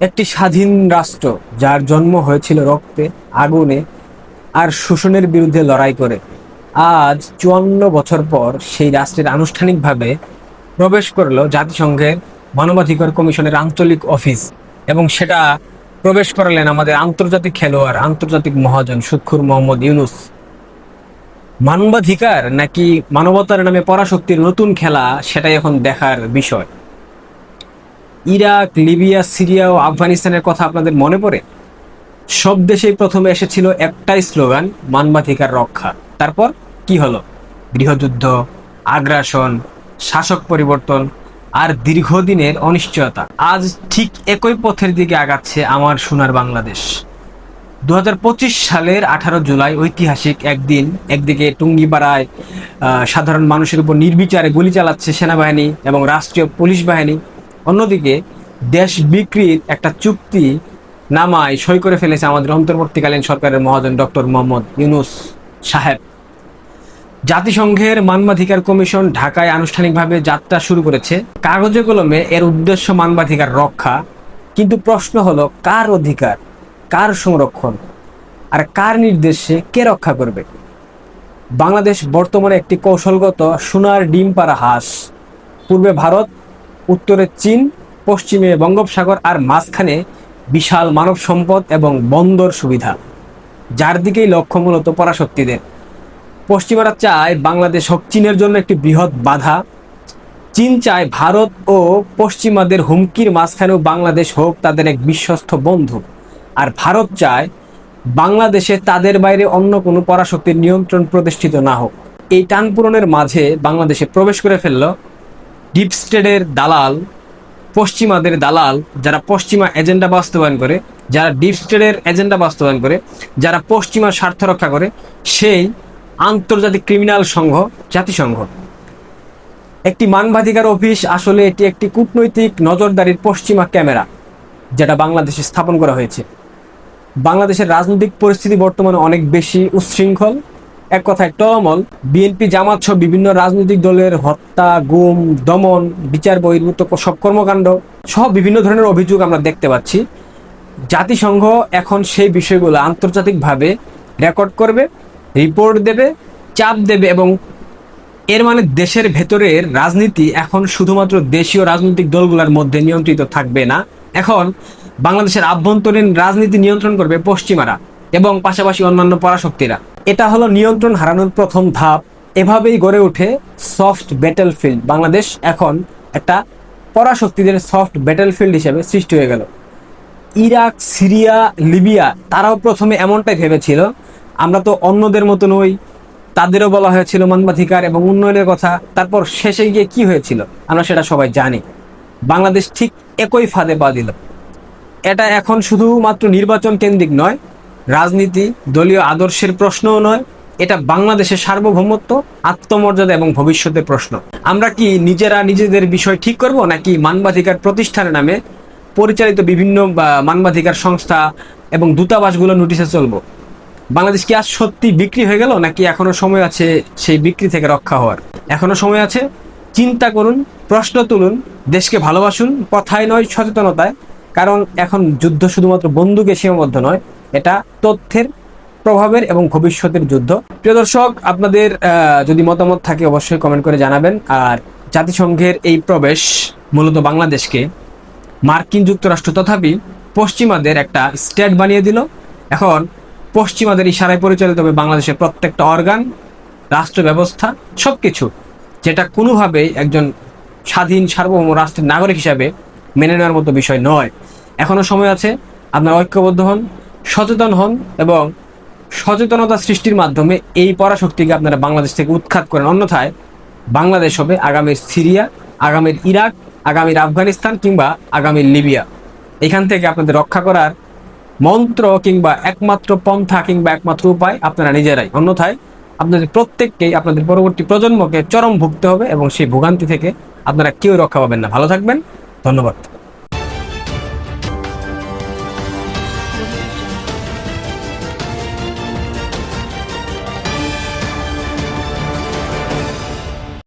একটি স্বাধীন রাষ্ট্র যার জন্ম হয়েছিল রক্তে, আগুনে আর শোষণের বিরুদ্ধে লড়াই করে। আজ চুয়ান্ন বছর পর সেই রাষ্ট্রের আনুষ্ঠানিকভাবে প্রবেশ করল জাতিসংঘের মানবাধিকার কমিশনের আঞ্চলিক অফিস এবং সেটা প্রবেশ করালেন আমাদের আন্তর্জাতিক খেলোয়াড়, আন্তর্জাতিক মহাজন সুক্ষুর মোহাম্মদ ইউনুস। মানবাধিকার নাকি মানবতার নামে পরাশক্তির নতুন খেলা, সেটাই এখন দেখার বিষয়। ইরাক, লিবিয়া, সিরিয়া ও আফগানিস্তানের কথা আপনাদের মনে পড়ে? সব দেশেই প্রথমে এসেছিল একটাই স্লোগান, মানবাধিকার রক্ষা। তারপর কি হলো? গৃহযুদ্ধ, আগ্রাসন, শাসক পরিবর্তন আর দীর্ঘদিনের অনিশ্চয়তা। আজ ঠিক একই পথের দিকে আগাচ্ছে আমার সোনার বাংলাদেশ। দু হাজার পঁচিশ সালের আঠারো জুলাই ঐতিহাসিক একদিন একদিকে টুঙ্গিপাড়ায় সাধারণ মানুষের উপর নির্বিচারে গুলি চালাচ্ছে সেনাবাহিনী এবং রাষ্ট্রীয় পুলিশ বাহিনী। অন্যদিকে দেশ বিক্রির একটা চুক্তি নামায় সই করে ফেলেছে আমাদের অন্তর্বর্তীকালীন সরকারের মহাজন ডক্টর মোহাম্মদ ইউনুস সাহেব। জাতিসংঘের মানবাধিকার কমিশন ঢাকায় আনুষ্ঠানিকভাবে যাত্রা শুরু করেছে। কাগজে কলমে এর উদ্দেশ্য মানবাধিকার রক্ষা। কিন্তু প্রশ্ন হলো, কার অধিকার? কার সংরক্ষণ? আর কার নির্দেশে কে রক্ষা করবে? বাংলাদেশ বর্তমানে একটি কৌশলগত সোনার ডিম পাড়া হাঁস। পূর্বে ভারত উত্তরে চীন, পশ্চিমে বঙ্গোপসাগর আর মাঝখানে বিশাল মানব সম্পদ এবং বন্দর সুবিধা, যার দিকেই লক্ষ্য মূলত পরাশক্তিদের। পশ্চিমারা চায় বাংলাদেশ হোক চীনের জন্য একটি বৃহৎ বাধা। চীন চায় ভারত ও পশ্চিমাদের হুমকির মাঝখানেও বাংলাদেশ হোক তাদের এক বিশ্বস্ত বন্ধু। আর ভারত চায় বাংলাদেশে তাদের বাইরে অন্য কোনো পরাশক্তির নিয়ন্ত্রণ প্রতিষ্ঠিত না হোক। এই টান পূরণের মাঝে বাংলাদেশে প্রবেশ করে ফেলল ডিপ স্টেটের দালাল, পশ্চিমাদের দালাল, যারা পশ্চিমা এজেন্ডা বাস্তবায়ন করে, যারা ডিপ স্টেটের এজেন্ডা বাস্তবায়ন করে, যারা পশ্চিমা স্বার্থ রক্ষা করে, সেই আন্তর্জাতিক ক্রিমিনাল সংঘ, জাতিসংঘ। একটি মানবাধিকার অফিস আসলে এটি একটি কূটনৈতিক নজরদারির পশ্চিমা ক্যামেরা, যেটা বাংলাদেশে স্থাপন করা হয়েছে। বাংলাদেশের রাজনৈতিক পরিস্থিতি বর্তমানে অনেক বেশি উচ্ছৃঙ্খল এক কথায় টলমল। বিএনপি, জামাত সহ বিভিন্ন রাজনৈতিক দলের হত্যা, গুম, দমন, বিচার বহির্ভূত সব কর্মকাণ্ড সহ বিভিন্ন ধরনের অভিযোগ আমরা দেখতে পাচ্ছি। জাতিসংঘ এখন সেই বিষয়গুলো আন্তর্জাতিকভাবে রেকর্ড করবে, রিপোর্ট দেবে, চাপ দেবে এবং এর মানে দেশের ভেতরের রাজনীতি এখন শুধুমাত্র দেশীয় রাজনৈতিক দলগুলোর মধ্যে নিয়ন্ত্রিত থাকবে না। এখন বাংলাদেশের আভ্যন্তরীণ রাজনীতি নিয়ন্ত্রণ করবে পশ্চিমারা। এবং পাশাপাশি অন্যান্য পরাশক্তিরা। এটা হলো নিয়ন্ত্রণ হারানোর প্রথম ধাপ। এভাবেই গড়ে ওঠে সফট ব্যাটেল ফিল্ড বাংলাদেশ এখন একটা পরাশক্তিদের সফট ব্যাটেল ফিল্ড হিসেবে সৃষ্টি হয়ে গেল। ইরাক, সিরিয়া, লিবিয়া, তারাও প্রথমে এমনটাই ভেবেছিল। আমরা তো অন্যদের মতো নই। তাদেরও বলা হয়েছিল মানবাধিকার এবং উন্নয়নের কথা। তারপর শেষে গিয়ে কি হয়েছিল? আমরা সেটা সবাই জানি। বাংলাদেশ ঠিক একই ফাঁদে পা দিল। এটা এখন শুধুমাত্র নির্বাচন কেন্দ্রিক নয় রাজনীতি, দলীয় আদর্শের প্রশ্নও নয়, এটা বাংলাদেশের সার্বভৌমত্ব, আত্মমর্যাদা এবং ভবিষ্যতের প্রশ্ন। আমরা কি নিজেরা নিজেদের বিষয় ঠিক করব, নাকি মানবাধিকার প্রতিষ্ঠানের নামে পরিচালিত বিভিন্ন মানবাধিকার সংস্থা এবং দূতাবাসগুলো নোটিশে চলব? বাংলাদেশ কি আজ সত্যি বিক্রি হয়ে গেল, নাকি এখনও সময় আছে সেই বিক্রি থেকে রক্ষা হওয়ার? এখনও সময় আছে, চিন্তা করুন, প্রশ্ন তুলুন, দেশকে ভালোবাসুন কথায় নয় সচেতনতায়, কারণ এখন যুদ্ধ শুধুমাত্র বন্দুকে সীমাবদ্ধ নয় এটা তথ্যের প্রভাবের এবং ভবিষ্যতের যুদ্ধ। প্রিয় দর্শক, আপনাদের যদি মতামত থাকে অবশ্যই কমেন্ট করে জানাবেন। আর জাতিসংঘের এই প্রবেশ মূলত বাংলাদেশকে মার্কিন যুক্তরাষ্ট্র তথাপি পশ্চিমাদের একটা স্টেট বানিয়ে দিল। এখন পশ্চিমাদের ইশারায় পরিচালিত হবে বাংলাদেশের প্রত্যেকটা অর্গান, রাষ্ট্র ব্যবস্থা সব কিছু যেটা কোনোভাবেই একজন স্বাধীন সার্বভৌম রাষ্ট্রের নাগরিক হিসাবে মেনে নেওয়ার মতো বিষয় নয়। এখনও সময় আছে, আপনারা ঐক্যবদ্ধ হন। সচেতন হন এবং সচেতনতা সৃষ্টির মাধ্যমে এই পরাশক্তিকে আপনারা বাংলাদেশ থেকে উৎখাত করেন। অন্যথায় বাংলাদেশ হবে আগামীর সিরিয়া আগামীর ইরাক আগামীর আফগানিস্তান কিংবা আগামীর লিবিয়া। এখান থেকে আপনাদের রক্ষা করার মন্ত্র কিংবা একমাত্র পন্থা কিংবা একমাত্র উপায় আপনারা নিজেরাই। অন্যথায় আপনাদের প্রত্যেককেই আপনাদের পরবর্তী প্রজন্মকে চরম ভুগতে হবে এবং সেই ভোগান্তি থেকে আপনারা কেউ রক্ষা পাবেন না। ভালো থাকবেন। ধন্যবাদ।